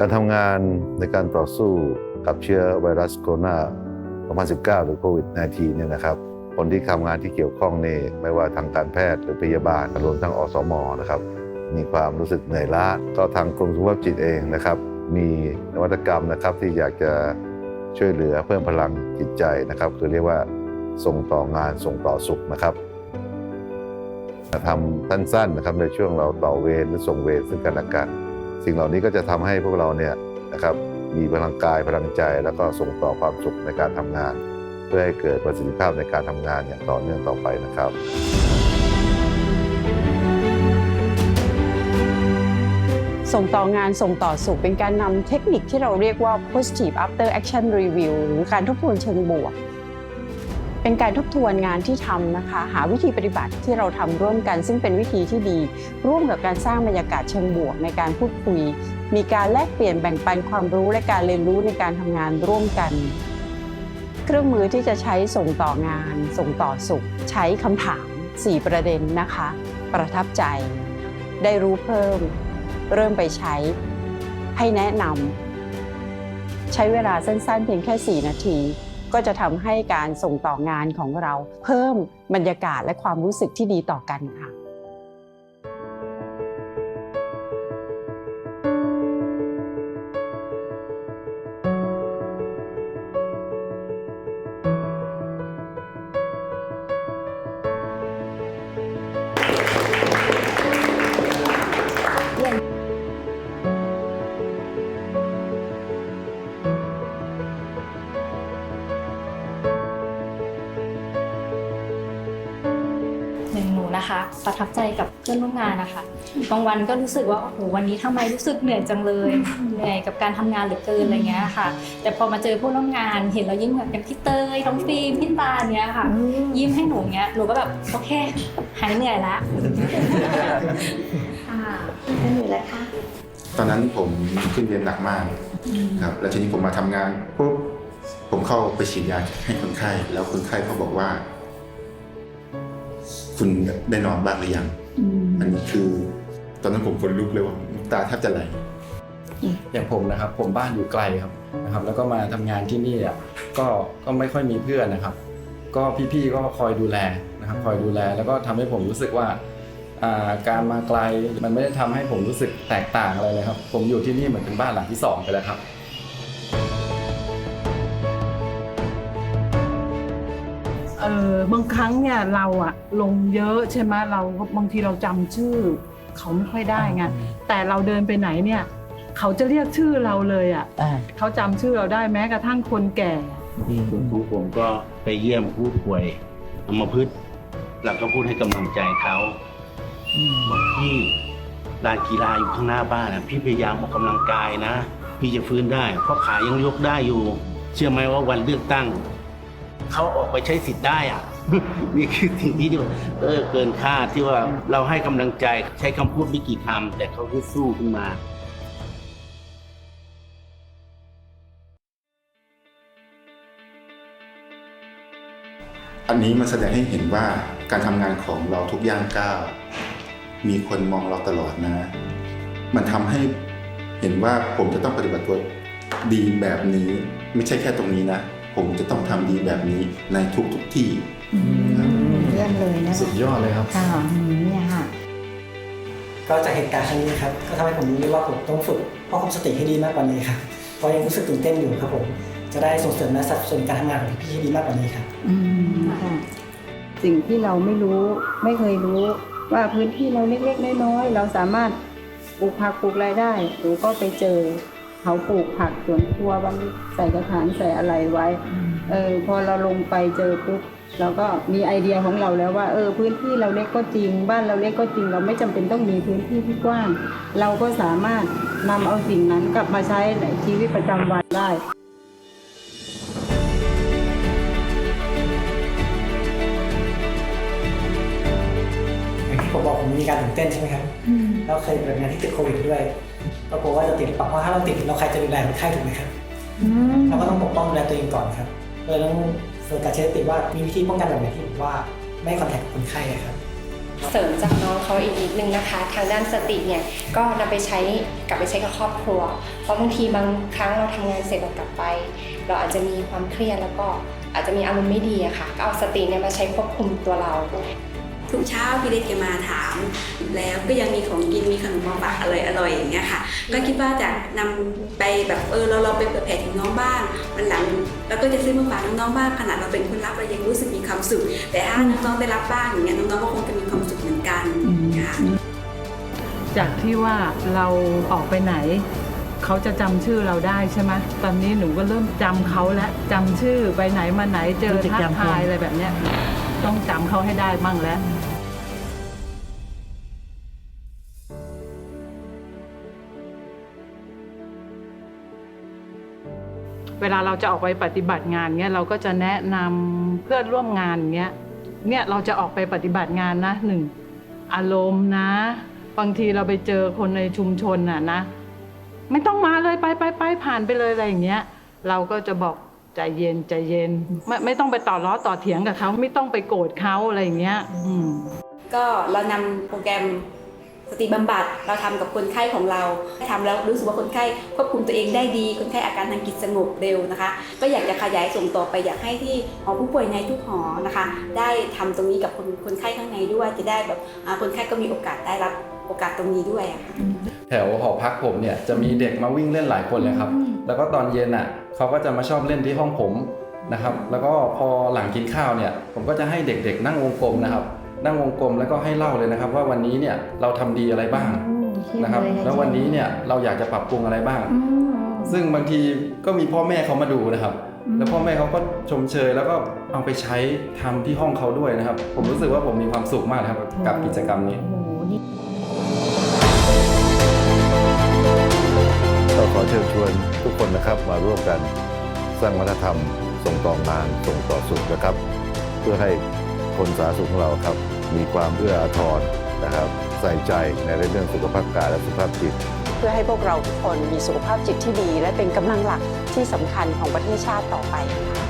การทำงานในการต่อสู้กับเชื้อไวรัสโคโรนา2019 หรือโควิด -19 เนี่ยนะครับ คนที่ทำงานที่เกี่ยวข้องนี่ไม่ว่าทางการแพทย์หรือพยาบาลรวมทั้งอสมนะครับ มีความรู้สึกเหนื่อยล้าก็ทางกรมสุขภาพจิตเองนะครับ มีนวัตกรรมนะครับที่อยากจะช่วยเหลือเพิ่มพลังจิตใจนะครับ คือเรียกว่าส่งต่องานส่งต่อสุขนะครับทำสั้นๆนะครับในช่วงเราต่อเวรหรือส่งเวรซึ่งกันและกัน สิ่งเหล่านี้ก็จะทำให้พวกเราเนี่ยนะครับมีพลังกายพลังใจ แล้วก็ส่งต่อความสุขในการทำงาน เพื่อให้เกิดประสิทธิภาพในการทำงานอย่างต่อเนื่องต่อไปนะครับส่งต่องานส่งต่อสุขเป็นการนำเทคนิคที่เราเรียกว่า positive after action review หรือการทบทวนเชิงบวก เป็นการทบทวนงานที่ทำนะคะ หาวิธีปฏิบัติที่เราทำร่วมกัน ซึ่งเป็นวิธีที่ดี ร่วมกับการสร้างบรรยากาศเชิงบวกในการพูดคุย มีการแลกเปลี่ยนแบ่งปันความรู้และการเรียนรู้ในการทำงานร่วมกัน เครื่องมือที่จะใช้ส่งต่องาน ส่งต่อสุข ใช้คำถาม 4 ประเด็นนะคะ ประทับใจ ได้รู้เพิ่ม เริ่มไปใช้ ให้แนะนำใช้เวลาสั้นๆ เพียงแค่ 4 นาที ก็จะทำให้การส่งต่องานของเราเพิ่มบรรยากาศและความรู้สึกที่ดีต่อกันค่ะ นึ่งหนูนะคะ ประทับใจกับเพื่อนร่วมงานนะคะบางวันก็รู้สึกว่าโอ้โหวันนี้ทำไมรู้สึกเหนื่อยจังเลยเหนื่อยกับการทำงานเหลือเกินอะไรเงี้ยค่ะ แต่พอมาเจอผู้ร่วมงานเห็นเรายิ้มเหมือนกันพี่เตยน้องฟิล์มพี่ตาเนี้ยค่ะ ยิ้มให้หนูเงี้ยหนูก็แบบโอเคหายเหนื่อยละค่ะเป็นอยู่แล้วค่ะตอนนั้นผมขึ้นเรียนหนักมากครับแล้วทีนี้ผมมาทำงานปุ๊บผมเข้าไปฉีดยาให้คนไข้ แล้วคนไข้เขาบอกว่า คุณได้นอนบ้างหรือยังอันนี้คือ ตอนนั้นผมขนลุกเลยว่าน้ำตาแทบจะไหลอย่างผมนะครับ ผมบ้านอยู่ไกลครับนะครับ แล้วก็มาทำงานที่นี่อะก็ก็ไม่ค่อยมีเพื่อนนะครับ ก็พี่ๆก็คอยดูแลนะครับ คอยดูแลแล้วก็ทำให้ผมรู้สึกว่าอ่าการมาไกลมันไม่ได้ทำให้ผมรู้สึกแตกต่างอะไรเลยครับ ผมอยู่ที่นี่เหมือนเป็นบ้านหลังที่สองไปแล้วครับ ออบางครั้งเนี่ยเราอะลงเยอะใช่ไหมเราก็บางทีเราจำชื่อ เขาไม่ค่อยได้ไงแต่เราเดินไปไหนเนี่ย เขาจะเรียกชื่อเราเลยอะเขาจำชื่อเราได้แม้กระทั่งคนแก่คุณครูผมก็ไปเยี่ยมผู้ป่วยอัมพฤกษ์แล้วก็พูดให้กำลังใจเขาบอกพี่ลานกีฬาอยู่ข้างหน้าบ้านนะพี่พยายามออกกำลังกายนะ พี่จะฟื้นได้ เพราะขายังยกได้อยู่ เชื่อไหมว่าวันเลือกตั้ง เขาออกไปใช้สิทธิ์ได้อะนี่คือสิ่งที่เออเกินคาดที่ว่าเราให้กำลังใจใช้คำพูดไม่กี่คำแต่เขาก็สู้ขึ้นมาอันนี้มันแสดงให้เห็นว่าการทำงานของเราทุกย่างก้าวมีคนมองเราตลอดนะ มันทำให้เห็นว่าผมจะต้องปฏิบัติตัวดีแบบนี้ ไม่ใช่แค่ตรงนี้นะ ผมจะต้องทำดีแบบนี้ในทุกทุกๆที่เยี่ยมเลยนะคะสุดยอดเลยครับ ค่ะอืมเนี่ยค่ะ ก็จากเหตุการณ์ครั้งนี้นะครับก็ทำให้ผมรู้ว่าผมต้องฝึกควบคุมสติให้ดีมากกว่านี้ครับเพราะยังรู้สึกตื่นเต้นอยู่ครับผมจะได้ส่งเสริมและสนับสนุนการทำงานของพี่ๆให้ดีมากกว่านี้ครับ อืมค่ะ สิ่งที่เราไม่รู้ไม่เคยรู้ว่าพื้นที่เราเล็กๆน้อยๆเราสามารถปลูกผักปลูกอะไรได้หนูก็ไปเจอ เขาปลูกผักสวนครัวบางทีใส่กระถางใส่อะไรไว้ เออพอเราลงไปเจอปุ๊บเราก็มีไอเดียของเราแล้วว่าเออพื้นที่เราเล็กก็จริง บ้านเราเล็กก็จริง เราไม่จำเป็นต้องมีพื้นที่ที่กว้าง เราก็สามารถนำเอาสิ่งนั้นกลับมาใช้ในชีวิตประจำวันได้ มบอกผมมีการตื่นเต้นใช่ไหมครับเราเคยปฏิบัติงานที่ติดโควิดด้วยก็กลัวว่าจะติดหรือเปล่าเพราะถ้าเราติดเราใครจะดูแลคนไข้ถูกไหมครับเราก็ต้องปกป้องดูแลตัวเองก่อนครับเลยต้องฝึกการใช้สติว่ามีวิธีป้องกันแบบไหนที่ผมว่าไม่คอนแทคกับคนไข้อะครับเสริมจากน้องเขาอีกนิดนึงนะคะ ทางด้านสติเนี่ยก็นำไปใช้กลับไปใช้กับครอบครัว เพราะบางทีบางครั้งเราทำงานเสร็จเรากลับไป เราอาจจะมีความเครียดแล้วก็อาจจะมีอารมณ์ไม่ดีอะค่ะก็เอาสติเนี่ยมาใช้ควบคุมตัวเรา ทุกเช้าพี่เล็กจะมาถาม แล้วก็ยังมีของกินมีขนมมาฝากอร่อยอร่อยอย่างเงี้ยค่ะ ก็คิดว่าจะนำไปแบบเออเราเราไปเปิดแผ่ถึงน้องบ้างวันหลังเราก็จะซื้อมาฝากน้องๆบ้างขนาดเราเป็นคนรับเรายังรู้สึกมีความสุข แต่ถ้าน้องๆได้รับบ้างอย่างเงี้ยน้องๆก็คงจะมีความสุขเหมือนกันค่ะจากที่ว่าเราออกไปไหนเขาจะจำชื่อเราได้ใช่ไหมตอนนี้หนูก็เริ่มจำเขาแล้วจำชื่อไปไหนมาไหนเจอทักทายอะไรแบบเนี้ย ต้องจำเขาให้ได้มั่งแล้วเวลาเราจะออกไปปฏิบัติงานเนี้ยเราก็จะแนะนำเพื่อนร่วมงานเนี้ยเนี่ยเราจะออกไปปฏิบัติงานนะหนึ่งอารมณ์นะ บางทีเราไปเจอคนในชุมชนน่ะนะ ไม่ต้องมาเลยไปไปไปผ่านไปเลยอะไรอย่างเงี้ย เราก็จะบอก ใจเย็นใจเย็น ไม่ไม่ต้องไปต่อล้อต่อเถียงกับเขาไม่ต้องไปโกรธเขาอะไรอย่างเงี้ยอืมก็เรานำโปรแกรมสติบำบัดเราทำกับคนไข้ของเราทำแล้วรู้สึกว่าคนไข้ควบคุมตัวเองได้ดี คนไข้อาการทางจิตสงบเร็วนะคะ ก็อยากจะขยายส่งต่อไปอยากให้ที่หอผู้ป่วยในทุกหอนะคะ ได้ทำตรงนี้กับคนคนไข้ข้างในด้วยจะได้แบบอ่าคนไข้ก็มีโอกาสได้รับ โอกาสตรงนี้ด้วยอะค่ะแถวหอพักผมเนี่ยจะมีเด็กมาวิ่งเล่นหลายคนเลยครับ แล้วก็ตอนเย็นอะเขาก็จะมาชอบเล่นที่ห้องผมนะครับ แล้วก็พอหลังกินข้าวเนี่ย ผมก็จะให้เด็กๆ นั่งวงกลมนะครับ นั่งวงกลมแล้วก็ให้เล่าเลยนะครับ ว่าวันนี้เนี่ยเราทำดีอะไรบ้างนะครับ แล้ววันนี้เนี่ยเราอยากจะปรับปรุงอะไรบ้าง ซึ่งบางทีก็มีพ่อแม่เขามาดูนะครับ แล้วพ่อแม่เขาก็ชมเชย แล้วก็เอาไปใช้ทำที่ห้องเขาด้วยนะครับ ผมรู้สึกว่าผมมีความสุขมากนะครับกับกิจกรรมนี้ก็ขอเชิ ชวนทุกคนนะครับมาร่วมกันสร้างวัฒนธรรม ส่งต่องานส่งต่อสุขนะครับ เพื่อให้คนสาธารณสุขของเราครับ มีความเอื้ออาทรนะครับ ใส่ใจในเรื่องสุขภาพกายและสุขภาพจิต เพื่อให้พวกเราทุกคนมีสุขภาพจิตที่ดี และเป็นกำลังหลักที่สำคัญของประเทศชาติต่อไปค่ะ